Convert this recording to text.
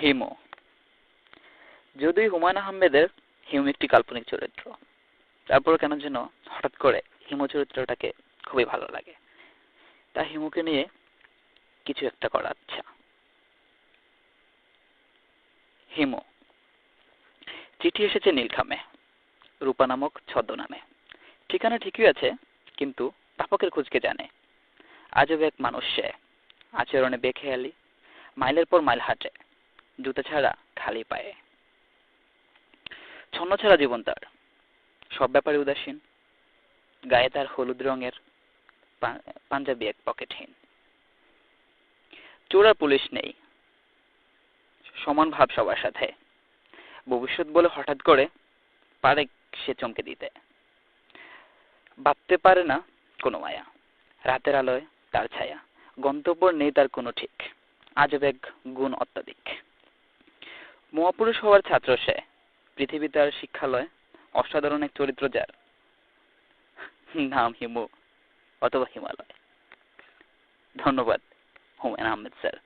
হিমু। যদিও হুমায়ুন আহমেদের হিমু একটি কাল্পনিক চরিত্র তারপর কেন যেন হঠাৎ করে হিমু চরিত্রটাকে খুবই ভালো লাগে। তা হিমুকে নিয়ে কিছু একটা করার আচ্ছা হিমু। চিঠি এসেছে নীলখামে রূপা নামক ছদ্মনামে। ঠিকানা ঠিকই আছে, কিন্তু প্রাপকের খুঁজকে জানে। আজব এক মানুষ সে, আচরণে বেখেয়ালি, মাইলের পর মাইল হাঁটে। জুতা ছাড়া খালি পায়ে। ছন্ন ছাড়া জীবন তার। সব ব্যাপারে উদাসীন। গায়ে তার হলুদ রঙের পাঞ্জাবি এক পকেটহীন চোর আর পুলিশ নেই। সমান ভাব সবার সাথে। ভবিষ্যৎ বলে হঠাৎ করে পারে সে চমকে দিতে। ভাবতে পারে না কোনো মায়া। রাতের আলোয় তার ছায়া। গন্তব্য নেই তার কোনো ঠিক। আজব এক গুণ অত্যাধিক। মহাপুরুষ হওয়ার ছাত্র সে। পৃথিবী তার শিক্ষালয়, অসাধারণ এক চরিত্র যার। নাম হিমু, অথবা হিমালয়। ধন্যবাদ, হুমায়ুন আহমেদ স্যার।